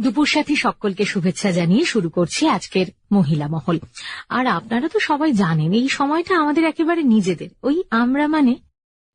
দুপুর সাথী সকলকে শুভেচ্ছা জানিয়ে শুরু করছি আজকের মহিলা মহল। আর আপনারা তো সবাই জানেন, এই সময়টা আমাদের একেবারে নিজেদের, ওই আমরা মানে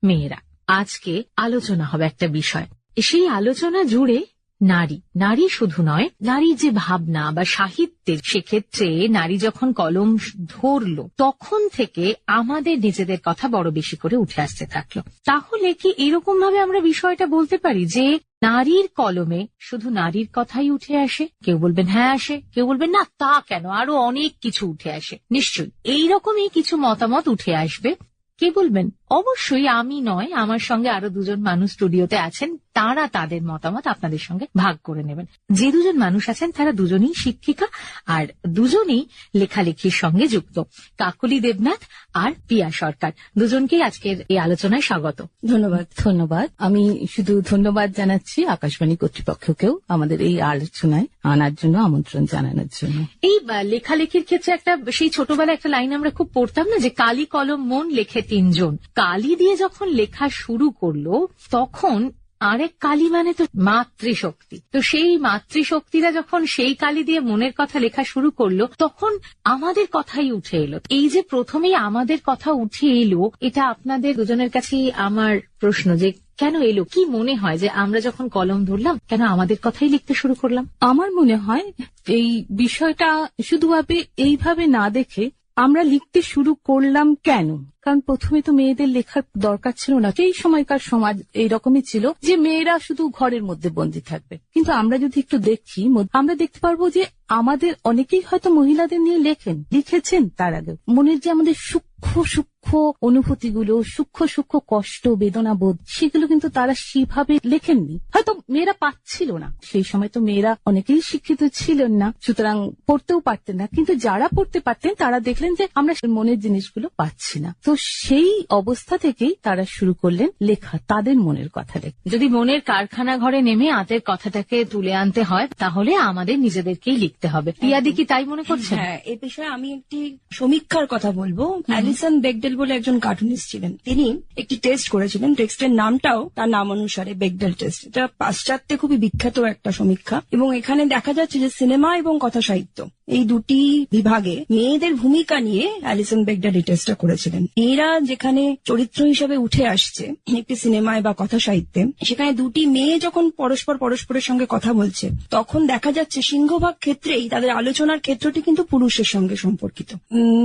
মেয়েরা। আজকে আলোচনা হবে একটা বিষয়। সেই আলোচনা জুড়ে নারী নারী শুধু নয় নারীর যে ভাবনা বা সাহিত্যের সেক্ষেত্রে নারী যখন কলম ধরলো, তখন থেকে আমাদের নিজেদের কথা বড় বেশি করে উঠে আসতে থাকল। তাহলে কি এরকম ভাবে আমরা বিষয়টা বলতে পারি যে নারীর কলমে শুধু নারীর কথাই উঠে আসে, কেউ বলবেন হ্যাঁ আসে। কেউ বলবেন, না, তা কেন? আরও অনেক কিছু উঠে আসে। নিশ্চয়ই, এইরকমই কিছু মতামত উঠে আসবে। কে বলবেন? অবশ্যই আমি নয় আমার সঙ্গে আরও দুজন মানুষ স্টুডিওতে আছেন তারা তাদের মতামত আপনাদের সঙ্গে ভাগ করে নেবেন। যে দুজন মানুষ আছেন তারা দুজনেই শিক্ষিকা আর দুজনেই লেখালেখির সঙ্গে যুক্ত। কাকলি দেবনাথ আর পিয়া সরকার দুজনকেই আজকের এই আলোচনায় স্বাগত। ধন্যবাদ। ধন্যবাদ। আমি শুধু ধন্যবাদ জানাচ্ছি আকাশবাণী কর্তৃপক্ষকেও আমাদের এই আলোচনায় আনার জন্য আমন্ত্রণ জানানোর জন্য। এই লেখালেখির ক্ষেত্রে একটা সেই ছোটবেলায় একটা লাইন আমরা খুব পড়তাম না যে কালি কলম মন লেখে তিনজন। কালি দিয়ে যখন লেখা শুরু করল, তখন আরেক কালী মানে তো মাতৃশক্তি। তো সেই মাতৃশক্তিরা যখন সেই কালী দিয়ে মনের কথা লেখা শুরু করল, তখন আমাদের কথাই উঠে এলো। এই যে প্রথমেই আমাদের কথা উঠে এলো, এটা আপনাদের দুজনের কাছেই আমার প্রশ্ন যে কেন এলো? কি মনে হয় যে আমরা যখন কলম ধরলাম, কেন আমাদের কথাই লিখতে শুরু করলাম? আমার মনে হয় এই বিষয়টা শুধুভাবে এইভাবে না দেখে আমরা লিখতে শুরু করলাম কেন? কারণ প্রথমে তো মেয়েদের লেখার দরকার ছিল না। সেই সময়কার সমাজ এইরকমই ছিল যে মেয়েরা শুধু ঘরের মধ্যে বন্দি থাকবে। কিন্তু আমরা যদি একটু দেখি, আমরা দেখতে পারব যে আমাদের অনেকেই হয়তো মহিলাদের নিয়ে লেখেন, লিখেছেন তার আগে। মনের যে আমাদের সূক্ষ্ম সূক্ষ্ম অনুভূতিগুলো, সূক্ষ্ম সূক্ষ্ম কষ্ট, বেদনা বোধ, সেগুলো কিন্তু তারা সেভাবে লেখেননি। হয়তো মেয়েরা পাচ্ছিল না। সেই সময় তো মেয়েরা অনেকেই শিক্ষিত ছিলেন না, সুতরাং পড়তেও পারতেন না। কিন্তু যারা পড়তে পারতেন, তারা দেখলেন যে আমরা মনের জিনিসগুলো পাচ্ছি না। তো সেই অবস্থা থেকেই তারা শুরু করলেন লেখা, তাদের মনের কথা লেখা যদি মনের কারখানা ঘরে নেমে আতের কথাটাকে তুলে আনতে হয়, তাহলে আমাদের নিজেদেরকেই লিখতে হবে। পিয়াদি কি তাই মনে করছেন? হ্যাঁ এ বিষয়ে আমি একটি সমীক্ষার কথা বলব। অ্যালিসন বেগডেল বলে একজন কার্টুনিস্ট ছিলেন। তিনি একটি টেস্ট করেছিলেন। টেক্সটের নামটাও তার নাম অনুসারে বেগডেল টেস্ট এটা পাশ্চাত্যে খুবই বিখ্যাত একটা সমীক্ষা। এবং এখানে দেখা যাচ্ছে যে সিনেমা এবং কথা সাহিত্য এই দুটি বিভাগে মেয়েদের ভূমিকা নিয়ে অ্যালিসন বেগডেল এই টেস্টটা করেছিলেন। মেয়েরা যেখানে চরিত্র হিসেবে উঠে আসছে একটি সিনেমায় বা কথা সাহিত্যে সেখানে দুটি মেয়ে যখন পরস্পর পরস্পরের সঙ্গে কথা বলছে তখন দেখা যাচ্ছে সিংহভাগ ক্ষেত্রেই, তাদের আলোচনার ক্ষেত্রটি কিন্তু পুরুষের সঙ্গে সম্পর্কিত।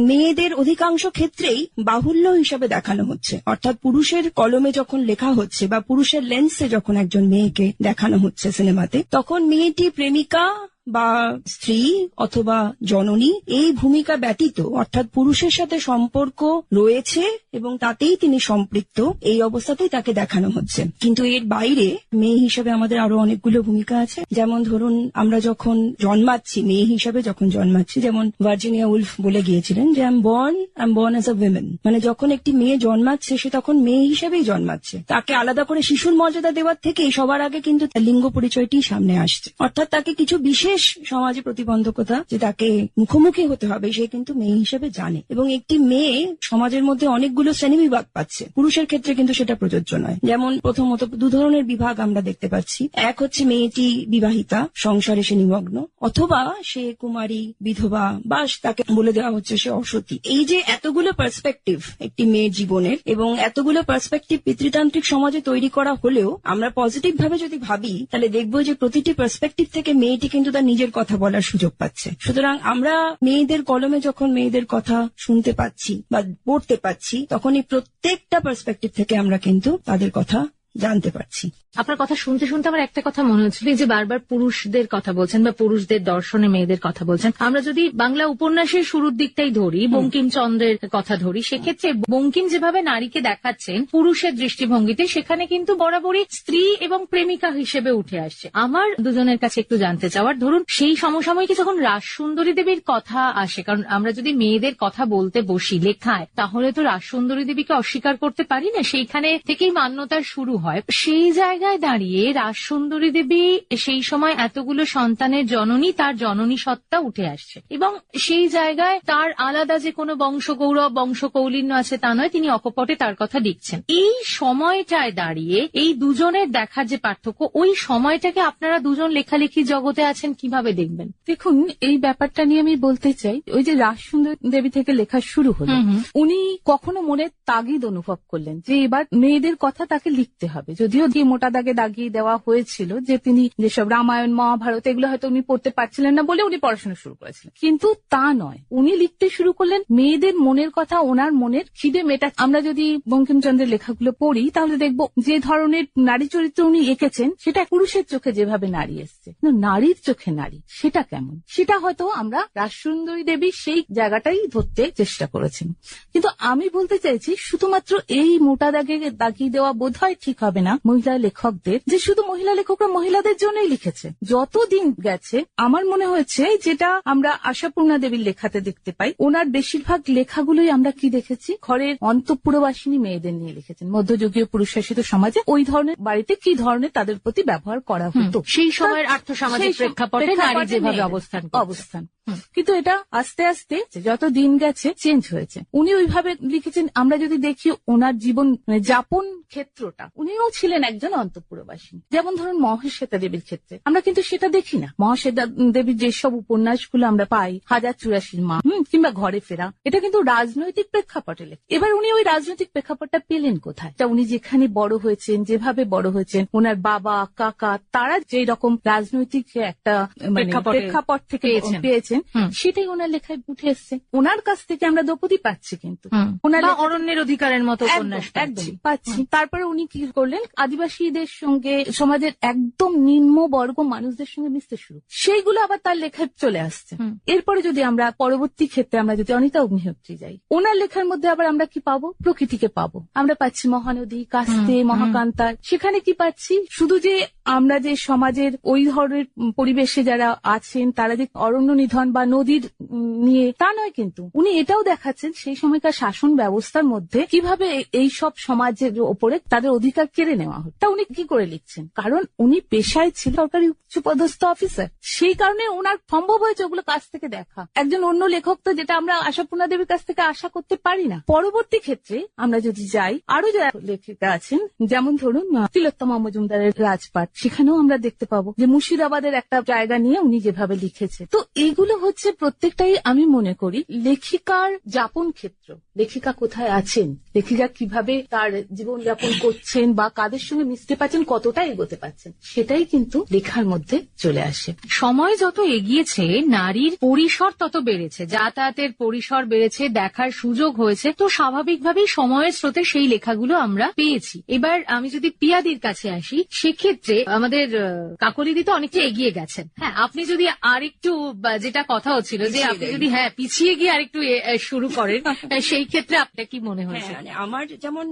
মেয়েদের অধিকাংশ ক্ষেত্রেই বাহুল্য হিসাবে দেখানো হচ্ছে। অর্থাৎ পুরুষের কলমে যখন লেখা হচ্ছে বা পুরুষের লেন্সে যখন একজন মেয়েকে দেখানো হচ্ছে সিনেমাতে, তখন মেয়েটি প্রেমিকা বা স্ত্রী অথবা জননী এই ভূমিকা ব্যতীত, অর্থাৎ পুরুষের সাথে সম্পর্ক রয়েছে এবং তাতেই তিনি সম্পৃক্ত, এই অবস্থাতেই তাকে দেখানো হচ্ছে। কিন্তু এর বাইরে মেয়ে হিসেবে আমাদের আরও অনেকগুলো ভূমিকা আছে। যেমন ধরুন, আমরা যখন জন্মাচ্ছি, মেয়ে হিসেবে যখন জন্মাচ্ছি, যেমন ভার্জিনিয়া উলফ বলে গিয়েছিলেন যে am born am born as a women মানে যখন একটি মেয়ে জন্মাচ্ছে, সে তখন মেয়ে হিসেবেই জন্মাচ্ছে। তাকে আলাদা করে শিশুর মর্যাদা দেওয়ার থেকে সবার আগে কিন্তু লিঙ্গ পরিচয়টি সামনে আসছে। অর্থাৎ তাকে কিছু বিশেষ সমাজে প্রতিবন্ধকতা যে তাকে মুখোমুখি হতে হবে, সে কিন্তু মেয়ে হিসেবে জানে। এবং একটি মেয়ে সমাজের মধ্যে অনেকগুলো শ্রেণীবিভাগ পাচ্ছে। পুরুষের ক্ষেত্রে কিন্তু সেটা প্রযোজ্য নয়। যেমন প্রথমত দু ধরনের বিভাগ আমরা দেখতে পাচ্ছি। এক হচ্ছে মেয়েটি বিবাহিতা, সংসারে সে নিমগ্ন, অথবা সে কুমারী, বিধবা বা তাকে বলে দেওয়া হচ্ছে সে অসতী। এই যে এতগুলো পার্সপেক্টিভ একটি মেয়ের জীবনের এবং এতগুলো পার্সপেক্টিভ পিতৃতান্ত্রিক সমাজে তৈরি করা হলেও আমরা পজিটিভ ভাবে যদি ভাবি, তাহলে দেখব যে প্রতিটি পার্সপেক্টিভ থেকে মেয়েটি কিন্তু তার নিজের কথা বলার সুযোগ পাচ্ছে। সুতরাং আমরা মেয়েদের কলমে যখন মেয়েদের কথা শুনতে পাচ্ছি বা পড়তে পাচ্ছি তখন এই প্রত্যেকটা পার্সপেক্টিভ থেকে আমরা কিন্তু তাদের কথা জানতে পারছি। আপনার কথা শুনতে শুনতে আমার একটা কথা মনে হচ্ছিল যে বারবার পুরুষদের কথা বলছেন বা পুরুষদের দর্শনে মেয়েদের কথা বলছেন আমরা যদি বাংলা উপন্যাসের শুরুর দিকটাই ধরি বঙ্কিমচন্দ্রের কথা ধরি সেক্ষেত্রে বঙ্কিম যেভাবে নারীকে দেখাচ্ছেন পুরুষের দৃষ্টিভঙ্গিতে সেখানে কিন্তু বরাবরই স্ত্রী এবং প্রেমিকা হিসেবে উঠে আসছে। আমার দুজনের কাছে একটু জানতে চাওয়ার ধরুন সেই সমসাময়িকে যখন রাজসুন্দরী দেবীর কথা আসে কারণ আমরা যদি মেয়েদের কথা বলতে বসি লেখায় তাহলে তো রাজসুন্দরী দেবীকে অস্বীকার করতে পারি না সেইখানে থেকেই মান্যতার শুরু হয়। সেই জায়গায় জায়গায় দাঁড়িয়ে রাজসুন্দরী দেবী সেই সময় এতগুলো সন্তানের জননী তার জননী সত্তা উঠে আসছে। এবং সেই জায়গায় তার আলাদা যে কোনো বংশগৌরব বংশকৌলিন্য আছে তা নয় তিনি অকপটে তার কথা লিখছেন। এই সময়টায় দাঁড়িয়ে এই দুজনের দেখার যে পার্থক্য ওই সময়টাকে আপনারা দুজন লেখালেখি জগতে আছেন কীভাবে দেখবেন? দেখুন এই ব্যাপারটা নিয়ে আমি বলতে চাই ওই যে রাজসুন্দর দেবী থেকে লেখা শুরু হলো। উনি কখনো মনে তাগিদ অনুভব করলেন যে এবার মেয়েদের কথা তাকে লিখতে হবে যদিও দিয়ে মোটা দাগে দাগিয়ে দেওয়া হয়েছিল যে তিনি যেসব রামায়ণ, মহাভারত, এগুলো হয়তো উনি পড়তে পারছিলেন না বলে উনি পড়াশোনা শুরু করেছিলেন। কিন্তু তা নয়। উনি লিখতে শুরু করলেন, মেয়েদের মনের কথা ওনার মনের খিদে মেটা আমরা যদি বঙ্কিমচন্দ্রের লেখাগুলো পড়ি, তাহলে দেখব যে ধরনের নারী চরিত্র উনি এঁকেছেন, সেটা পুরুষের চোখে যেভাবে নারী এসছে। নারীর চোখে নারী, সেটা কেমন? সেটা হয়তো আমরা রাজসুন্দরী দেবী সেই জায়গাটাই ধরতে চেষ্টা করেছেন। কিন্তু আমি বলতে চাইছি, শুধুমাত্র এই মোটা দাগে দাগিয়ে দেওয়া বোধ হয় ঠিক হবে না। মহিলা লেখকদের যে শুধু মহিলা লেখকরা মহিলাদের জন্যই লিখেছে। যতদিন গেছে আমার মনে হয়েছে যেটা আমরা আশাপূর্ণা দেবীর লেখাতে দেখতে পাই ওনার বেশিরভাগ লেখাগুলোই আমরা কি দেখেছি? ঘরের অন্তঃপুরবাসিনী মেয়েদের নিয়ে লিখেছেন। মধ্যযুগীয় পুরুষশাসিত সমাজে ওই ধরনের বাড়িতে কি ধরনের তাদের প্রতি ব্যবহার করা হতো? সেই সময়ের প্রেক্ষাপটে নারী যেভাবে অবস্থান অবস্থান। কিন্তু এটা আস্তে আস্তে যত দিন গেছে চেঞ্জ হয়েছে। উনি ওইভাবে লিখেছেন আমরা যদি দেখি ওনার জীবন মানে যাপন ক্ষেত্রটা উনিও ছিলেন একজন অন্তঃপুরবাসী। যেমন ধরুন মহাশ্বেতা দেবীর ক্ষেত্রে আমরা কিন্তু সেটা দেখি না। মহাশ্বেতা দেবীর যেসব উপন্যাসগুলো আমরা পাই হাজার চুরাশির মা হুম, কিংবা ঘরে ফেরা এটা কিন্তু রাজনৈতিক প্রেক্ষাপটে লেখা। এবার উনি ওই রাজনৈতিক প্রেক্ষাপটটা পেলেন কোথায়? তা উনি যেখানে বড় হয়েছেন যেভাবে বড় হয়েছেন ওনার বাবা কাকা তারা যে রকম রাজনৈতিক একটা মানে প্রেক্ষাপট থেকে পেয়েছেন। পেয়েছেন সেটাই ওনার লেখায় উঠে এসছে। ওনার কাছ থেকে আমরা দ্রৌপদী পাচ্ছি কিন্তু। ওনার অরণ্যের অধিকারের মতো একদম, পাচ্ছি। তারপরে উনি কি করলেন? আদিবাসীদের সঙ্গে সমাজের একদম নিম্ন বর্গ মানুষদের সঙ্গে মিশতে শুরু। সেইগুলো আবার তার লেখায় চলে আসছে। এরপরে যদি আমরা পরবর্তী ক্ষেত্রে আমরা যদি অনিতা অগ্নিহোত্রী যাই ওনার লেখার মধ্যে আবার আমরা কি পাবো? প্রকৃতিকে পাবো। আমরা পাচ্ছি মহানদী কাস্তে। মহাকান্তার সেখানে কি পাচ্ছি? শুধু যে আমরা যে সমাজের ওই ধরনের পরিবেশে যারা আছেন তারা যে অরণ্য নিধন বা নদীর নিয়ে, তা নয় কিন্তু। উনি এটাও দেখাচ্ছেন সেই সময়কার শাসন ব্যবস্থার মধ্যে কীভাবে এই সব সমাজের ওপরে তাদের অধিকার কেড়ে নেওয়া হয়। তা উনি কি করে লিখছেন? কারণ উনি পেশায় ছিল সরকারি উচ্চপদস্থ অফিসার। সেই কারণে ওনার সম্ভব হয়েছে ওগুলো কাছ থেকে দেখা। একজন অন্য লেখক তো যেটা আমরা আশাপূর্ণা দেবীর কাছ থেকে আশা করতে পারি না। পরবর্তী ক্ষেত্রে আমরা যদি যাই, আরও যারা লেখিকা আছেন, যেমন ধরুন তিলোত্তমা মজুমদারের রাজপাট। সেখানেও আমরা দেখতে পাবো যে মুর্শিদাবাদের একটা জায়গা নিয়ে উনি যেভাবে লিখেছে। তো এইগুলো হচ্ছে প্রত্যেকটাই আমি মনে করি লেখিকার যাপন ক্ষেত্র। লেখিকা কোথায় আছেন? লেখিকা কীভাবে তার জীবন যাপন করছেন বা কাদের সঙ্গে মিশতে পারছেন, কতটা এগোতে পারছেন, সেটাই কিন্তু লেখার মধ্যে চলে আসে। সময় যত এগিয়েছে, নারীর পরিসর তত বেড়েছে, যাতায়াতের পরিসর বেড়েছে, দেখার সুযোগ হয়েছে, তো স্বাভাবিকভাবেই সময়ের স্রোতে সেই লেখাগুলো আমরা পেয়েছি। এবার আমি যদি পিয়াদির কাছে আসি, সেক্ষেত্রে আমাদের কাকলিদি তো অনেকটা এগিয়ে গেছেন। হ্যাঁ আপনি যদি আরেকটু, বা যেটা কথা হচ্ছিল যে আপনি যদি হ্যাঁ পিছিয়ে গিয়ে আরেকটু শুরু করেন সেই ক্ষেত্রে আপনার কি মনে হয়েছে? হ্যাঁ, মানে আমার যেমন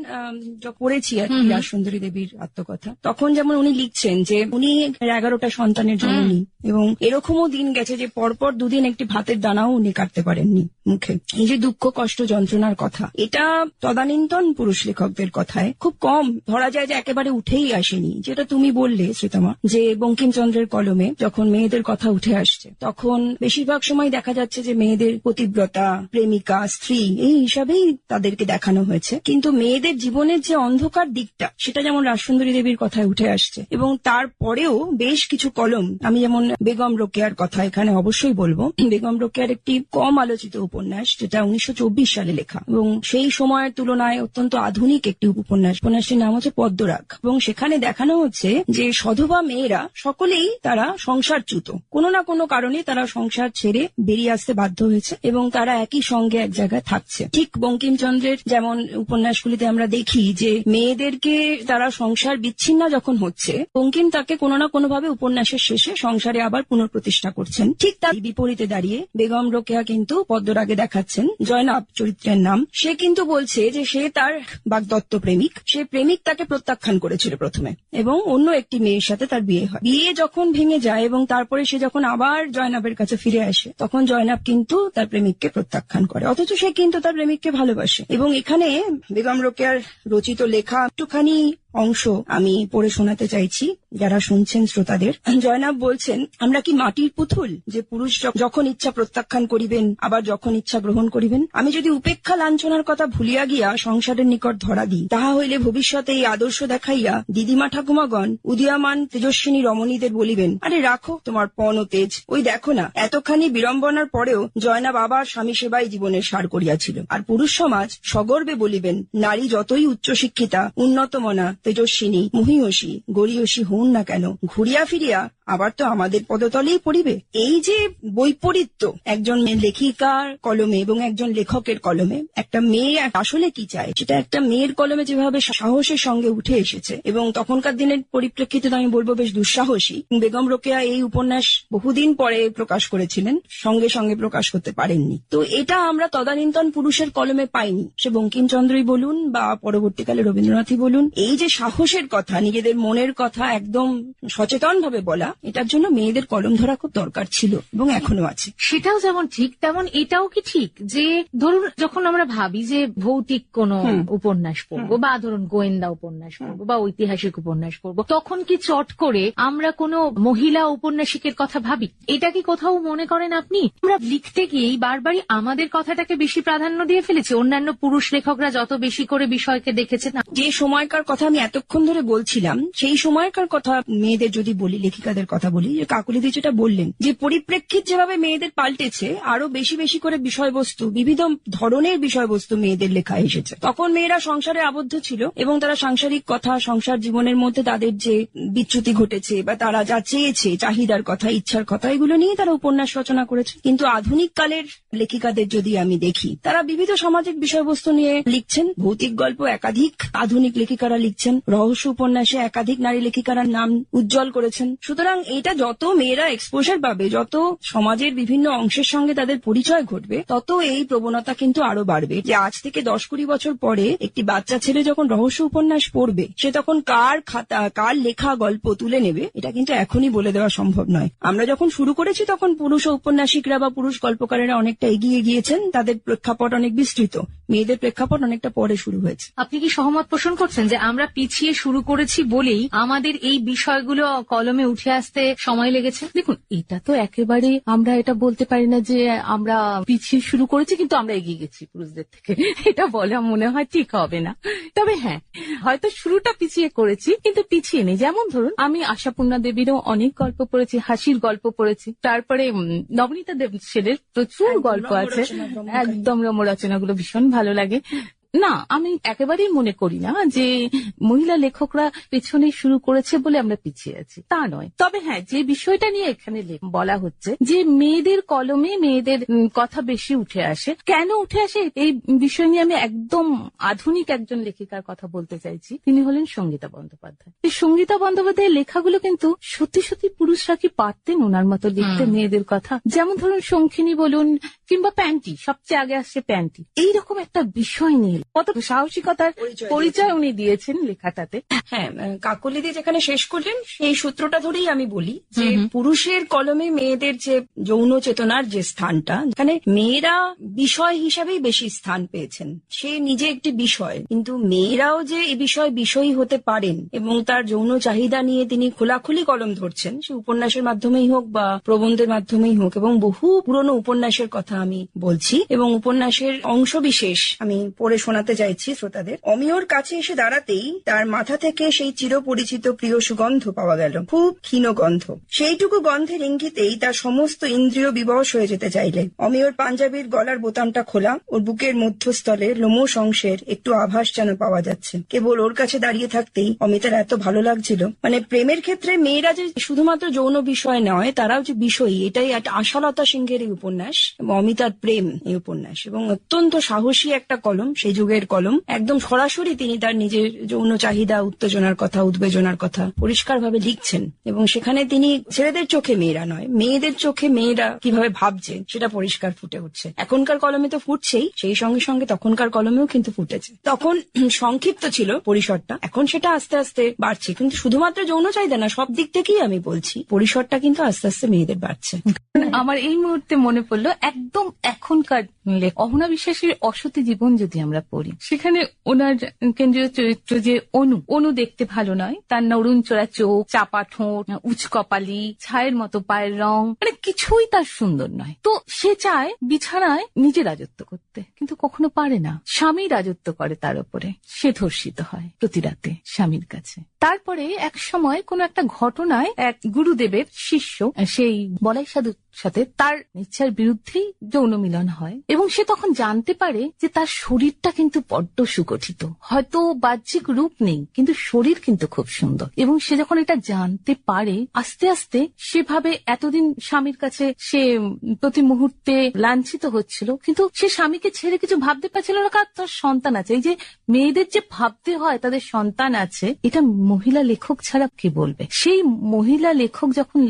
পড়েছি আর কি হুম। রাজসুন্দরী দেবীর আত্মকথা তখন যেমন উনি লিখছেন যে উনি এগারোটা সন্তানের জননী এবং এরকমও দিন গেছে যে পরপর দুদিন একটি ভাতের দানাও উনি কাটতে পারেননি মুখে। এই যে দুঃখ কষ্ট যন্ত্রণার কথা এটা তদানীন্তন পুরুষ লেখকদের কথায় খুব কম। ধরা যায় যে একেবারে উঠেই আসেনি যেটা তুমি বললে শ্রীতমা যে বঙ্কিমচন্দ্রের কলমে যখন মেয়েদের কথা উঠে আসছে তখন বেশিরভাগ সময় দেখা যাচ্ছে যে মেয়েদের পতিব্রতা, প্রেমিকা, স্ত্রী এই হিসাবেই তাদেরকে দেখানো হয়েছে। কিন্তু মেয়েদের জীবনের যে অন্ধকার দিকটা, সেটা যেমন রাজসুন্দরী দেবীর কথায় উঠে আসছে এবং তারপরেও বেশ কিছু কলম, আমি যেমন বেগম রোকেয়ার কথা এখানে অবশ্যই বলব। বেগম রোকেয়ার একটি কম আলোচিত উপন্যাস, যেটা উনিশশো চব্বিশ সালে লেখা এবং সেই সময়ের তুলনায় অত্যন্ত আধুনিক একটি উপন্যাস। উপন্যাসটির নাম হচ্ছে পদ্মরাগ এবং সেখানে দেখানো হচ্ছে যে সধবা মেয়েরা সকলেই তারা সংসারচ্যুত। কোনো না কোনো কারণে তারা সংসার ছেড়ে বেরিয়ে আসতে বাধ্য হয়েছে এবং তারা একই সঙ্গে এক জায়গায় থাকছে। ঠিক বঙ্কিমচন্দ্রের যেমন উপন্যাসগুলিতে আমরা দেখি যে মেয়েদেরকে তারা সংসার বিচ্ছিন্ন যখন হচ্ছে, বঙ্কিম তাকে কোনো না কোনো ভাবে উপন্যাসের শেষে সংসারে আবার পুনঃপ্রতিষ্ঠা করছেন। ঠিক তার বিপরীতে দাঁড়িয়ে বেগম রোকেয়া কিন্তু পদ্মরাগে দেখাচ্ছেন, জয়নাব চরিত্রের নাম। সে কিন্তু বলছে যে সে তার বাগদত্ত প্রেমিক। সে প্রেমিক তাকে প্রত্যাখ্যান করেছিল প্রথমে এবং অন্য একটি মেয়ের সাথে তার বিয়ে হয়। বিয়ে যখন ভেঙে যায় এবং তারপরে সে যখন আবার জয়নাবের কাছে ফিরে আসে। তখন জয়নাব কিন্তু তার প্রেমিককে প্রত্যাখ্যান করে। অথচ সে কিন্তু তার প্রেমিককে ভালোবাসে। এবং এখানে বেগম রোকেয়ার রচিত লেখা একটুখানি অংশ আমি পড়ে শোনাতে চাইছি, যারা শুনছেন শ্রোতাদের। জয়নাব বলছেন, আমরা কি মাটির পুতুল? যে পুরুষ যখন ইচ্ছা প্রত্যাখ্যান করিবেন, আবার যখন ইচ্ছা গ্রহণ করিবেন। আমি যদি উপেক্ষা লাঞ্ছনার কথা ভুলিয়া গিয়া সংসারের নিকট ধরা দিই, তাহা হইলে ভবিষ্যতে এই আদর্শ দেখাইয়া দিদিমা ঠাকুমাগণ, উদীয়মান তেজস্বিনী রমণীদের বলিবেন, আরে রাখো তোমার পণ ও তেজ। ওই দেখো না, এতখানি বিড়ম্বনার পরেও জয়নাব আবার স্বামী সেবাই জীবনের সার করিয়াছিল। আর পুরুষ সমাজ সগর্বে বলিবেন, নারী যতই উচ্চশিক্ষিতা, উন্নতমনা তেজস্বিনী মহিয়সী গরিয়সী হন না কেন ঘুরিয়া ফিরিয়া আবার তো আমাদের পদতলেই পড়িবে। এই যে বৈপরীত্য, একজন লেখিকার কলমে এবং একজন লেখকের কলমে, একটা মেয়ে আসলে কি চায়? সেটা একটা মেয়ের কলমে যেভাবে সাহসের সঙ্গে উঠে এসেছে, এবং তখনকার দিনের পরিপ্রেক্ষিতে আমি বলব বেশ দুঃসাহসী। বেগম রোকেয়া এই উপন্যাস বহুদিন পরে প্রকাশ করেছিলেন, সঙ্গে সঙ্গে প্রকাশ করতে পারেননি। তো এটা আমরা তদানীন্তন পুরুষের কলমে পাইনি। সে বঙ্কিমচন্দ্রই বলুন বা পরবর্তীকালে রবীন্দ্রনাথই বলুন, এই যে সাহসের কথা, নিজেদের মনের কথা একদম সচেতন ভাবে বলা এটার জন্য মেয়েদের কলম ধরা খুব দরকার ছিল এবং এখনও আছে। সেটাও যেমন ঠিক তেমন এটাও কি ঠিক? যে ধরুন যখন আমরা ভাবি যে ভৌতিক কোন উপন্যাস পড়ব বা ধরুন গোয়েন্দা উপন্যাস পড়ব বা ঐতিহাসিক উপন্যাস পড়ব তখন কি চট করে আমরা কোনো মহিলা উপন্যাসিকের কথা ভাবি? এটা কি কোথাও মনে করেন আপনি? আমরা লিখতে গিয়েই বারবারই আমাদের কথাটাকে বেশি প্রাধান্য দিয়ে ফেলেছি। অন্যান্য পুরুষ লেখকরা যত বেশি করে বিষয়কে দেখেছে না যে সময়কার কথা আমি এতক্ষণ ধরে বলছিলাম সেই সময়কার কথা মেয়েদের যদি বলি লেখিকাদের কথা বলি। যে কাকুলিদি যেটা বললেন, যে পরিপ্রেক্ষিত যেভাবে মেয়েদের পাল্টেছে, আরও বেশি বেশি করে বিষয়বস্তু বিবিধ ধরনের বিষয়বস্তু মেয়েদের লেখা এসেছে। তখন মেয়েরা সংসারে আবদ্ধ ছিল এবং তারা সাংসারিক কথা, সংসার জীবনের মধ্যে তাদের যে বিচ্যুতি ঘটেছে বা তারা যা চেয়েছে, চাহিদার কথা, ইচ্ছার কথা, এগুলো নিয়ে তারা উপন্যাস রচনা করেছে। কিন্তু আধুনিক কালের লেখিকাদের যদি আমি দেখি, তারা বিবিধ সামাজিক বিষয়বস্তু নিয়ে লিখছেন, ভৌতিক গল্প একাধিক আধুনিক লেখিকারা লিখছেন, রহস্য উপন্যাসে একাধিক নারী লেখিকারার নাম উজ্জ্বল করেছেন। সুতরাং এটা যত মেয়েরা এক্সপোজার পাবে, যত সমাজের বিভিন্ন অংশের সঙ্গে তাদের পরিচয় ঘটবে, তত এই প্রবণতা কিন্তু আরও বাড়বে। যে আজ থেকে দশ কুড়ি বছর পরে একটি বাচ্চা ছেলে যখন রহস্য উপন্যাস পড়বে, সে তখন কার খাতা, কার লেখা গল্প তুলে নেবে, এটা কিন্তু এখনই বলে দেওয়া সম্ভব নয়। আমরা যখন শুরু করেছি তখন পুরুষ ঔপন্যাসিকরা বা পুরুষ গল্পকারেরা অনেকটা এগিয়ে গিয়েছেন, তাদের প্রেক্ষাপট অনেক বিস্তৃত। মেয়েদের প্রেক্ষাপট অনেকটা পরে শুরু হয়েছে। আপনি কি সহমত পোষণ করছেন যে আমরা পিছিয়ে শুরু করেছি বলেই আমাদের এই বিষয়গুলো কলমে উঠে আসতে সময় লেগেছে। দেখুন এটা তো একেবারে আমরা এটা বলতে পারি না যে আমরা পিছিয়ে শুরু করেছি কিন্তু আমরা এগিয়ে গেছি পুরুষদের থেকে। এটা বলা মনে হয় ঠিক হবে না। তবে হ্যাঁ হয়তো শুরুটা পিছিয়ে করেছি কিন্তু পিছিয়ে নেই। যেমন ধরুন আমি আশাপূর্ণা দেবীরও অনেক গল্প পড়েছি হাসির গল্প পড়েছি। তারপরে নবনীতা দেব সেনের প্রচুর গল্প আছে। একদম রচনাগুলো ভীষণ ভালো লাগে। না আমি একেবারেই মনে করি না যে মহিলা লেখকরা পেছনে শুরু করেছে বলে আমরা পিছিয়ে আছি। তা নয়। তবে হ্যাঁ যে বিষয়টা নিয়ে এখানে বলা হচ্ছে যে মেয়েদের কলমে মেয়েদের কথা বেশি উঠে আসে। কেন উঠে আসে? এই বিষয় নিয়ে আমি একদম আধুনিক একজন লেখিকার কথা বলতে চাইছি। তিনি হলেন সঙ্গীতা বন্দ্যোপাধ্যায়। এই সঙ্গীতা বন্দ্যোপাধ্যায়ের লেখাগুলো কিন্তু সত্যি সত্যি পুরুষরা কি পারতেন ওনার মতো লিখতে মেয়েদের কথা? যেমন ধরুন শঙ্খিনী বলুন কিংবা প্যান্টি সবচেয়ে আগে আসছে প্যান্টি। এইরকম একটা বিষয় নিয়ে কত সাহসিকতার পরিচয় উনি দিয়েছেন লেখাটাতে। হ্যাঁ কাকলিদি যেখানে শেষ করলেন সেই সূত্রটা ধরেই আমি বলি যে। পুরুষের কলমে মেয়েদের যে যৌন চেতনার যে স্থানটা এখানে মেয়েরা বিষয় হিসাবেই বেশি স্থান পেয়েছেন। সে নিজে একটি বিষয় কিন্তু মেয়েরাও যে এ বিষয়ে বিষয়ী হতে পারেন এবং তার যৌন চাহিদা নিয়ে তিনি খোলাখুলি কলম ধরছেন সে উপন্যাসের মাধ্যমেই হোক বা প্রবন্ধের মাধ্যমেই হোক এবং বহু পুরনো উপন্যাসের কথা আমি বলছি এবং উপন্যাসের অংশ বিশেষ আমি পড়ে শোনাতে চাইছি শ্রোতাদের। অমিয়র কাছে এসে দাঁড়াতেই তার মাথা থেকে সেই চিরপরিচিত প্রিয় সুগন্ধ পাওয়া গেল। খুব ক্ষীণ গন্ধ। সেইটুকু গন্ধের ইঙ্গিতেই তার সমস্ত ইন্দ্রিয় বিবশ হয়ে যেতে চাইলে। অমিয়র পাঞ্জাবির গলার বোতামটা খোলা, ওর বুকের মধ্যস্থলে লোমশ অংশের একটু আভাস যেন পাওয়া যাচ্ছে। কেবল ওর কাছে দাঁড়িয়ে থাকতেই অমিতার এত ভালো লাগছিল। মানে প্রেমের ক্ষেত্রে মেয়েরা যে শুধুমাত্র যৌন বিষয় নয়, তারাও যে বিষয়ী, এটাই আশালতা সিংহের এই উপন্যাস এবং অমিতার প্রেম এই উপন্যাস এবং অত্যন্ত সাহসী একটা কলম, সেই যুগের কলম। একদম সরাসরি তিনি তার নিজের যৌন চাহিদা, উত্তেজনার কথা, উদ্বেজনার কথা পরিষ্কারভাবে লিখছেন এবং সেখানে তিনি ছেলেদের চোখে মেয়েরা নয়, মেয়েদের চোখে মেয়েরা কীভাবে ভাবছে সেটা পরিষ্কার ফুটে উঠছে। এখনকার কলমে তো ফুটছেই, সেই সঙ্গে সঙ্গে তখনকার কলমেও কিন্তু ফুটেছে। তখন সংক্ষিপ্ত ছিল পরিসরটা, এখন সেটা আস্তে আস্তে বাড়ছে। কিন্তু শুধুমাত্র যৌন চাহিদা না, সব দিক থেকেই আমি বলছি, পরিসরটা কিন্তু আস্তে আস্তে মেয়েদের বাড়ছে। আমার এই মুহূর্তে মনে পড়ল, একদম এখনকার অহনা বিশ্বাসের অসতী জীবন যদি আমরা পড়ি। সেখানে ওনার কেন্দ্রীয় চরিত্র যে অনু অনু দেখতে ভালো নয়। তার নরুন চোরা চোখ, চাপা ঠোঁট উচ কপালি, ছায়ের মতো পায়ের রং মানে কিছুই তার সুন্দর নয়। তো সে চায় বিছানায় নিজে রাজত্ব করতে। কিন্তু কখনো পারে না। স্বামী রাজত্ব করে তার উপরে। সে ধর্ষিত হয় প্রতি রাতে স্বামীর কাছে। তারপরে এক সময় কোন একটা ঘটনায় এক গুরুদেবের শিষ্য, সেই বলাই সাধুর সাথে তার ইচ্ছার বিরুদ্ধেই যৌন মিলন হয় এবং সে তখন জানতে পারে যে তার শরীরটা কিন্তু বড্ড সুগঠিত। হয়তো বাহ্যিক রূপ নেই, কিন্তু শরীর কিন্তু খুব সুন্দর। এবং সে যখন এটা জানতে পারে, আস্তে আস্তে সেভাবে এতদিন স্বামীর কাছে সে প্রতি মুহূর্তে লাঞ্ছিত হচ্ছিল, কিন্তু সে স্বামীকে ছেড়ে কিছু ভাবতে পারছিল না, কারণ তার সন্তান আছে। এই যে মেয়েদের যে ভাবতে হয়, তাদের সন্তান আছে, এটা মহিলা লেখক ছাড়া কি বলবে? সেই মহিলা লেখক যখন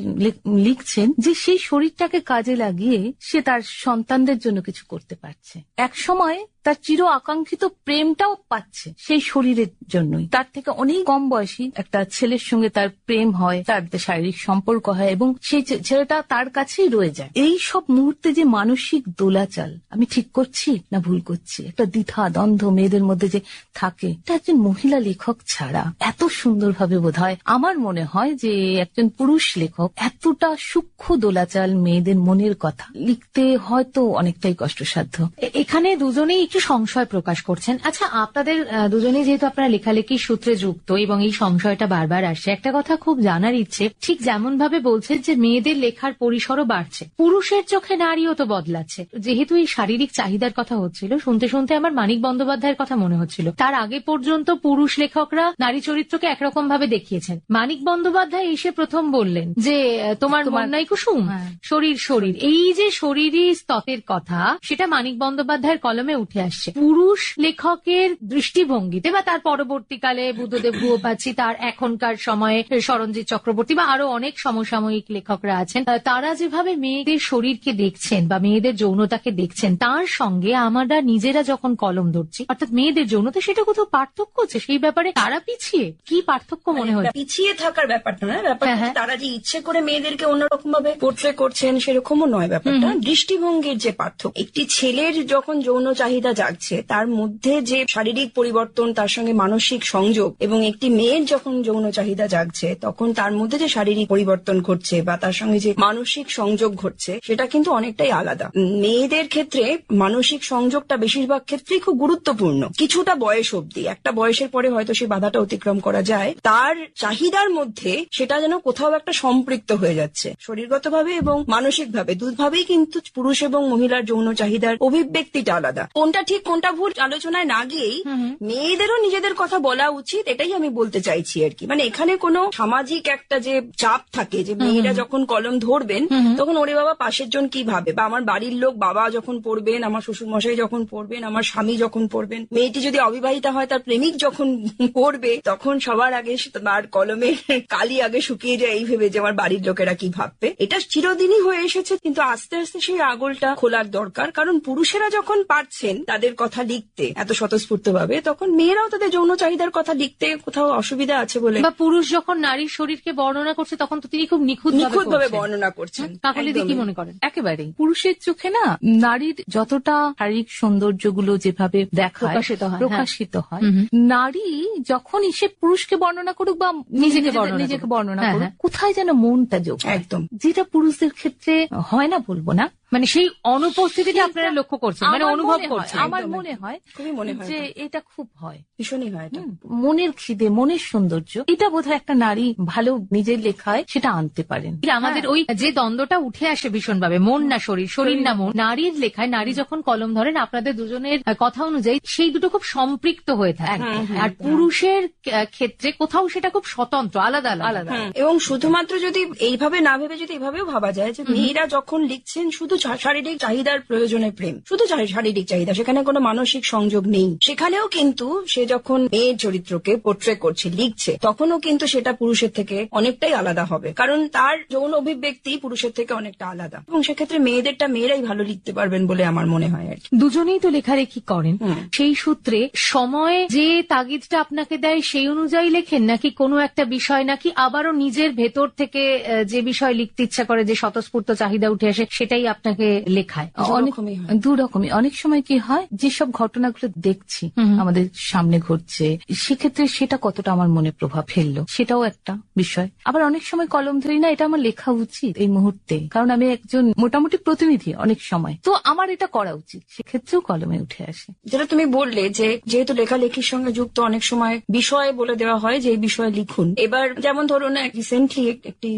লিখছেন যে সেই শরীরটাকে কাজে লাগিয়ে সে তার সন্তানদের জন্য কিছু করতে পারছে। এক সময় তার চির আকাঙ্ক্ষিত প্রেমটাও পাচ্ছে সেই শরীরের জন্যই। তার থেকে অনেক কম বয়সী একটা ছেলের সঙ্গে তার প্রেম হয়, তার শারীরিক সম্পর্ক হয় এবং সেই ছেলেটা তার কাছেই রয়ে যায়। এই সব মুহূর্তে যে মানসিক দোলাচাল, আমি ঠিক করছি না ভুল করছি? একটা দ্বিধা, দ্বন্দ্ব মেয়েদের মধ্যে যে থাকে, এটা একজন মহিলা লেখক ছাড়া এত সুন্দরভাবে বোধ হয় আমার মনে হয় যে একজন পুরুষ লেখক এতটা সূক্ষ্ম দোলাচাল মেয়েদের মনের কথা লিখতে হয়তো অনেকটাই কষ্টসাধ্য। এখানে দুজনেই একটু সংশয় প্রকাশ করছেন। আচ্ছা আপনাদের দুজনেই যেহেতু আপনারা লেখালেখির সূত্রে যুক্ত এবং এই সংশয়টা বারবার আসছে একটা কথা খুব জানার ইচ্ছে ঠিক যেমন ভাবে বলছেন যে মেয়েদের লেখার পরিসরও বাড়ছে। পুরুষের চোখে নারীও তো বদলাচ্ছে। যেহেতু এই শারীরিক চাহিদার কথা হচ্ছিল শুনতে শুনতে আমার মানিক বন্দ্যোপাধ্যায়ের কথা মনে হচ্ছিল। তার আগে পর্যন্ত পুরুষ লেখকরা নারী চরিত্রকে একরকম ভাবে দেখিয়েছেন। মানিক বন্দ্যোপাধ্যায় এসে প্রথম বললেন যে তোমার নাই কুসুম হ্যাঁ। শরীর শরীর। এই যে শরীরী স্ততের কথা সেটা মানিক বন্দ্যোপাধ্যায়ের কলমে উঠে আসছে পুরুষ লেখকের দৃষ্টিভঙ্গিতে বা তার পরবর্তীকালে বুদ্ধদেব গুহপাচি তার এখনকার সময়ে সরঞ্জিৎ চক্রবর্তী বা আরও অনেক সমসাময়িক লেখকরা আছেন তারা যেভাবে মেয়েদের শরীরকে দেখছেন বা মেয়েদের যৌনতাকে দেখছেন তার সঙ্গে আমরা নিজেরা যখন কলম ধরছি অর্থাৎ মেয়েদের যৌনতা সেটা কোথাও পার্থক্য আছে সেই ব্যাপারে তারা পিছিয়ে? কি পার্থক্য মনে হয়? পিছিয়ে থাকার ব্যাপারটা না ব্যাপারটা হ্যাঁ, হ্যাঁ। তারা যে ইচ্ছে করে মেয়েদেরকে অন্যরকম ভাবে পোর্ট্রে করছেন সেরকমও নয় ব্যাপারটা। দৃষ্টিভঙ্গির যে পার্থক্য একটি ছেলের যখন যৌন চাহিদা জাগছে, তার মধ্যে যে শারীরিক পরিবর্তন, তার সঙ্গে মানসিক সংযোগ এবং একটি মেয়ের যখন যৌন চাহিদা জাগছে, তখন তার মধ্যে যে শারীরিক পরিবর্তন ঘটছে বা তার সঙ্গে যে মানসিক সংযোগ ঘটছে, সেটা কিন্তু অনেকটাই আলাদা। মেয়েদের ক্ষেত্রে মানসিক সংযোগটা বেশিরভাগ ক্ষেত্রেই খুব গুরুত্বপূর্ণ। কিছুটা বয়স অবধি, একটা বয়সের পরে হয়তো সেই বাধাটা অতিক্রম করা যায়, তার চাহিদার মধ্যে সেটা যেন কোথাও একটা সম্পৃক্ত হয়ে যাচ্ছে। শরীরগতভাবে এবং মানসিকভাবে, দুভাবেই কিন্তু পুরুষ এবং মহিলার যৌন চাহিদার অভিব্যক্তিটা আলাদা। কোনটা ঠিক কোনটা ভুল আলোচনায় না গিয়েই মেয়েদেরও নিজেদের কথা বলা উচিত এটাই আমি বলতে চাইছি আর কি। মানে এখানে কোনো সামাজিক একটা যে চাপ থাকে যে মেয়েরা যখন কলম ধরবেন তখন ওরে বাবা পাশের জন কি ভাবে? বা আমার বাড়ির লোক বাবা যখন পড়বেন আমার শ্বশুর মশাই যখন পড়বেন আমার স্বামী যখন পড়বেন মেয়েটি যদি অবিবাহিতা হয় তার প্রেমিক যখন পড়বে তখন সবার আগে তার কলমে কালি আগে শুকিয়ে যায় এই ভেবে যে আমার বাড়ির লোকেরা কি ভাববে? এটা চিরদিনই হয়ে এসেছে কিন্তু আস্তে আস্তে সেই আগলটা খোলার দরকার। কারণ পুরুষেরা যখন পারছেন তাদের কথা লিখতে এত স্বতঃস্ফূর্ত ভাবে তখন মেয়েরাও তাদের যৌন চাহিদার কথা লিখতে কোথাও অসুবিধা আছে বলে বা পুরুষ যখন নারীর শরীরকে বর্ণনা করছে তখন তো তিনি খুব নিখুঁত নিখুঁত ভাবে বর্ণনা করছেন। তাহলে কি মনে করেন? একেবারেই। পুরুষের চোখে না নারীর যতটা শারীরিক সৌন্দর্যগুলো যেভাবে দেখায় প্রকাশিত হয়, হ্যাঁ। হয়। নারী যখন সে পুরুষকে বর্ণনা করুক বা নিজেকে নিজেকে বর্ণনা হ্যাঁ, করুক হ্যাঁ। কোথায় যেন মনটা যোগ একদম। যেটা পুরুষদের ক্ষেত্রে হয় না বলব না। মানে সেই অনুপস্থিতিটা আপনারা লক্ষ্য করছেন মানে অনুভব করছেন। আমার মনে হয় খুবই মনে হয় যে এটা। খুব হয়। ভীষণই হয় এটা। মনের খিদে মনের সৌন্দর্য এটা বোধহয় একটা নারী ভালো নিজের লেখায় সেটা আনতে পারেন। আমাদের হ্যাঁ। ওই যে দ্বন্দ্বটা উঠে আসে ভীষণ ভাবে মন না শরীর শরীর না মন নারীর লেখায় নারী যখন কলম ধরেন আপনাদের দুজনের কথা অনুযায়ী সেই দুটো খুব সম্পৃক্ত হয়ে থাকে। আর পুরুষের ক্ষেত্রে কোথাও সেটা খুব স্বতন্ত্র আলাদা আলাদা। আলাদা এবং শুধুমাত্র যদি এইভাবে না ভেবে যদি এভাবেও ভাবা যায় যে মেয়েরা যখন লিখছেন শুধু শা- শারীরিক চাহিদার প্রয়োজনে প্রেম। শুধু শারীরিক চাহিদা সেখানে কোনো মানসিক সংযোগ নেই। সেখানেও কিন্তু সে যখন মেয়ের চরিত্রকে পোট্রে করছে লিখছে তখনও কিন্তু সেটা পুরুষের থেকে অনেকটাই আলাদা হবে। কারণ তার যৌন অভিব্যক্তি পুরুষের থেকে অনেকটা আলাদা। এবং সেক্ষেত্রে মেয়েদেরটা মেয়েরাই ভালো লিখতে পারবেন বলে আমার মনে হয় আর কি। দুজনেই তো লেখালেখি করেন। সেই সূত্রে সময় যে তাগিদটা আপনাকে দেয় সেই অনুযায়ী লেখেন? নাকি কোনো একটা বিষয় নাকি আবারও নিজের ভেতর থেকে যে বিষয় লিখতে ইচ্ছা করে যে স্বতঃস্ফূর্ত চাহিদা উঠে আসে সেটাই আপনার আপনাকে লেখায়। অনেক দুরকমই। দু রকমই অনেক সময় কি হয় যেসব ঘটনাগুলো দেখছি আমাদের সামনে ঘটছে সেক্ষেত্রে সেটা কতটা আমার মনে প্রভাব ফেলল সেটাও একটা বিষয়। আবার অনেক সময় কলম ধরি না এটা আমার লেখা উচিত এই মুহূর্তে। কারণ আমি একজন মোটামুটি প্রতিনিধি অনেক সময়। তো আমার এটা করা উচিত। সেক্ষেত্রেও কলমে উঠে আসে। যেটা তুমি বললে যে যেহেতু লেখালেখির সঙ্গে যুক্ত অনেক সময় বিষয় বলে দেওয়া হয় যে এই বিষয়ে লিখুন। এবার যেমন ধরুন রিসেন্টলি একটি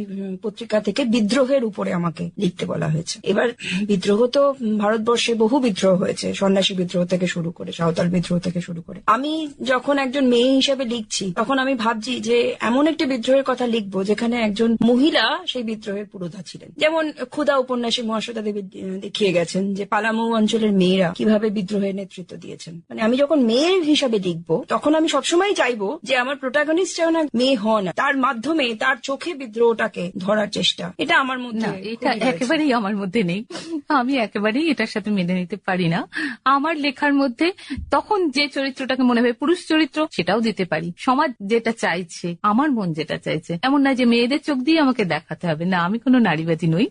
পত্রিকা থেকে বিদ্রোহের উপরে আমাকে লিখতে বলা হয়েছে। এবার বিদ্রোহ তো ভারতবর্ষে বহু বিদ্রোহ হয়েছে। সন্ন্যাসী বিদ্রোহ থেকে শুরু করে সাঁওতাল বিদ্রোহ থেকে শুরু করে। আমি যখন একজন মেয়ে হিসেবে লিখছি তখন আমি ভাবছি যে এমন একটি বিদ্রোহের কথা লিখব যেখানে একজন মহিলা সেই বিদ্রোহের পুরোধা ছিলেন। যেমন ক্ষুদা উপন্যাসী মহাশ্বেতা দেবী দেখিয়ে গেছেন যে পালামৌ অঞ্চলের মেয়েরা কীভাবে বিদ্রোহের নেতৃত্ব দিয়েছেন। মানে আমি যখন মেয়ে হিসাবে লিখব তখন আমি সবসময় চাইব যে আমার প্রোটাগনিস্ট যেন মেয়ে হন তার মাধ্যমে তার চোখে বিদ্রোহটাকে ধরার চেষ্টা। এটা আমার মধ্যে এটা একেবারেই আমার মধ্যে নেই। আমি একেবারেই এটার সাথে মেনে নিতে পারি না। আমার লেখার মধ্যে তখন যে চরিত্রটাকে মনে হয় পুরুষ চরিত্র, সেটাও দিতে পারি। সমাজ যেটা চাইছে, আমার মন যেটা চাইছে, এমন না যে মেয়েদের চোখ দিয়ে আমাকে দেখাতে হবে। না, আমি কোনো নারীবাদী নই।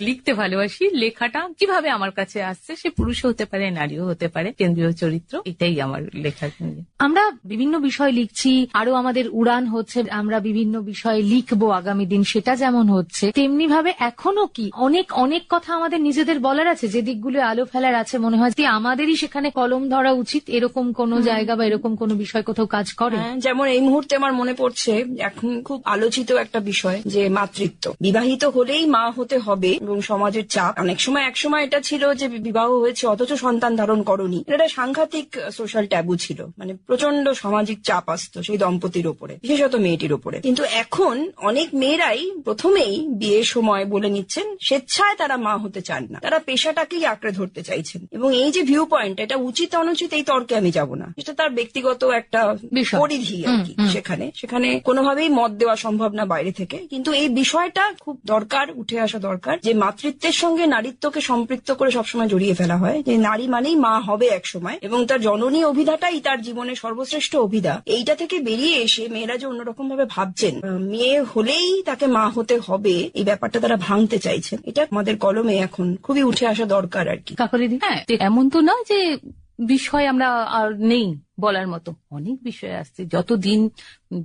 লিখতে ভালোবাসি, লেখাটা কীভাবে আমার কাছে আসছে, সে পুরুষও হতে পারে, নারীও হতে পারে, কেন্দ্রীয় চরিত্র, এটাই আমার লেখার আমরা বিভিন্ন বিষয় লিখছি, আরও আমাদের উড়ান হচ্ছে, আমরা বিভিন্ন বিষয়ে লিখব আগামী দিন, সেটা যেমন হচ্ছে তেমনি ভাবে এখনও কি অনেক অনেক কথা আমাদের নিজেদের বলার আছে? যে দিকগুলো আলো ফেলার আছে মনে হয় যে আমাদেরই সেখানে কলম ধরা উচিত এরকম কোন জায়গা বা এরকম কোন বিষয় কোথাও কাজ করে? হ্যাঁ, যেমন এই মুহূর্তে আমার মনে পড়ছে এখন খুব আলোচিত একটা বিষয় যে মাতৃত্ব। বিবাহিত হলেই মা হতে হবে এবং সমাজের চাপ। অনেক সময় এক সময় এটা ছিল যে বিবাহ হয়েছে অথচ সন্তান ধারণ করনি। এটা সাংঘাতিক সোশ্যাল ট্যাবু ছিল। মানে প্রচণ্ড সামাজিক চাপ আসতো সেই দম্পতির ওপরে বিশেষত মেয়েটির ওপরে কিন্তু এখন অনেক মেয়েরাই প্রথমেই বিয়ের সময় বলে নিচ্ছেন স্বেচ্ছায় তারা মা হতে চান না। তারা পেশাটাকেই আঁকড়ে ধরতে চাইছেন। এবং এই যে ভিউ পয়েন্ট এটা উচিত অনুচিত এই তর্কে আমি যাব না। এটা তার ব্যক্তিগত একটা। পরিধি আর কি। সেখানে। সেখানে কোনোভাবেই মত দেওয়া সম্ভব না বাইরে থেকে। কিন্তু এই বিষয়টা খুব দরকার উঠে আসা দরকার যে মাতৃত্বের সঙ্গে নারীত্বকে সম্পৃক্ত করে সবসময় জড়িয়ে ফেলা হয়। যে নারী মানেই মা হবে এক সময় এবং তার জননী অভিধাটাই তার জীবনের সর্বশ্রেষ্ঠ অভিধা। এইটা থেকে বেরিয়ে এসে মেয়েরা যে অন্যরকম ভাবে ভাবছেন মেয়ে হলেই তাকে মা হতে হবে এই ব্যাপারটা তারা ভাঙতে চাইছেন। এটা আমাদের কলমে এখন। খুবই উঠে আসা দরকার আর কি। কাকলিদি হ্যাঁ এমন তো না যে বিষয় আমরা আর নেই বলার মতো। অনেক বিষয় আসছে। যত দিন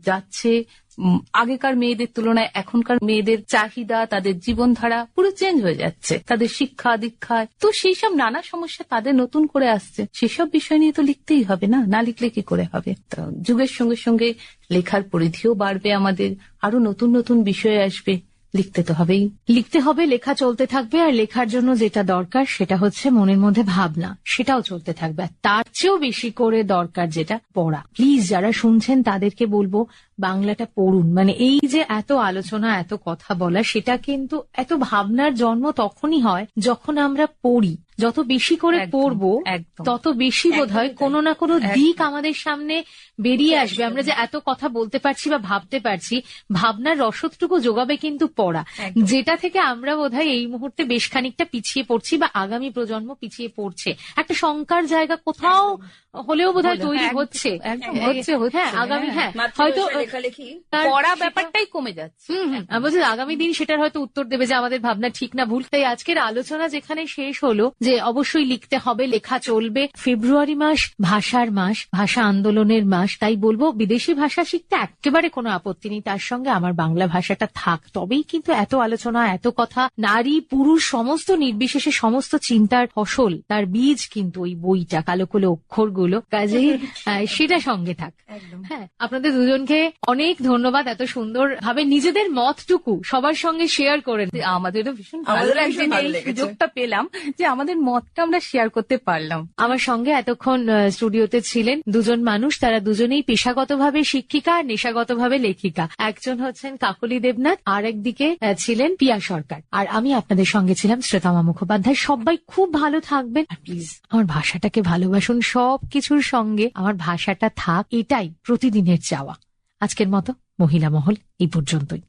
যাচ্ছে উম, আগেকার মেয়েদের তুলনায় এখনকার মেয়েদের চাহিদা তাদের জীবনধারা পুরো চেঞ্জ হয়ে যাচ্ছে। তাদের শিক্ষা দীক্ষায় তো সেই সব নানা সমস্যা তাদের নতুন করে আসছে। সেসব বিষয় নিয়ে তো লিখতেই হবে না? না লিখলে কি করে হবে? তো যুগের সঙ্গে সঙ্গে লেখার পরিধিও বাড়বে আমাদের। আরও নতুন নতুন বিষয় আসবে। লিখতে তো হবেই। লিখতে হবে, লেখা চলতে থাকবে, আর লেখার জন্য যেটা দরকার সেটা হচ্ছে মনের মধ্যে ভাবনা, সেটাও চলতে থাকবে। তার চেয়েও বেশি করে দরকার যেটা পড়া। প্লিজ যারা শুনছেন, তাদেরকে বলব বাংলাটা পড়ুন। মানে এই যে এত আলোচনা এত কথা বলা সেটা কিন্তু এত ভাবনার জন্ম তখনই হয় যখন আমরা পড়ি। যত বেশি করে পড়ব তত বেশি বোধ হয় কোনো না কোনো দিক আমাদের সামনে বেরিয়ে আসবে। আমরা যে এত কথা বলতে পারছি বা ভাবতে পারছি ভাবনার রসদটুকু যোগাবে কিন্তু পড়া। যেটা থেকে আমরা বোধহয় এই মুহূর্তে বেশ খানিকটা পিছিয়ে পড়ছি বা আগামী প্রজন্ম পিছিয়ে পড়ছে। একটা শঙ্কার জায়গা কোথাও হলেও বোধহয় হলেও, তৈরি হচ্ছে। হচ্ছে, হ্যাঁ আগামী হ্যাঁ। হ্যাঁ হয়তো লেখালেখি পড়া ব্যাপারটাই কমে যাচ্ছে। বলছি আগামী দিন সেটার হয়তো উত্তর দেবে যে আমাদের ভাবনা ঠিক না ভুল। তাই আজকের আলোচনা যেখানে শেষ হলো যে অবশ্যই লিখতে হবে লেখা চলবে। ফেব্রুয়ারি মাস ভাষার মাস ভাষা আন্দোলনের মাস। তাই বলব বিদেশি ভাষা শিখতে একেবারে কোনো আপত্তি নেই। তার সঙ্গে আমার বাংলা ভাষাটা থাক। তবেই কিন্তু এত আলোচনা এত কথা নারী পুরুষ সমস্ত নির্বিশেষে সমস্ত চিন্তার ফসল তার বীজ কিন্তু ওই বইটা কালো কালো অক্ষরগুলো। কাজেই সেটা সঙ্গে থাক। হ্যাঁ আপনাদের দুজনকে অনেক ধন্যবাদ এত সুন্দর ভাবে নিজেদের মতটুকু সবার সঙ্গে শেয়ার করেন আমাদেরও ভীষণ ভালো লাগছে এই সুযোগটা পেলাম যে আমাদের মতটা আমরা শেয়ার করতে পারলাম। আমার সঙ্গে এতক্ষণ স্টুডিওতে ছিলেন দুজন মানুষ তারা দুজনেই পেশাগতভাবে শিক্ষিকা আর নেশাগতভাবে লেখিকা। একজন হচ্ছেন কাকলি দেবনাথ আর একদিকে ছিলেন পিয়া সরকার। আর আমি আপনাদের সঙ্গে ছিলাম শ্রোতামা মুখোপাধ্যায়। সবাই খুব ভালো থাকবেন। আর প্লিজ আমার ভাষাটাকে ভালোবাসুন সব কিছুর সঙ্গে। আমার ভাষাটা থাক এটাই প্রতিদিনের চাওয়া। আজকের মতো মহিলা মহল এই পর্যন্তই।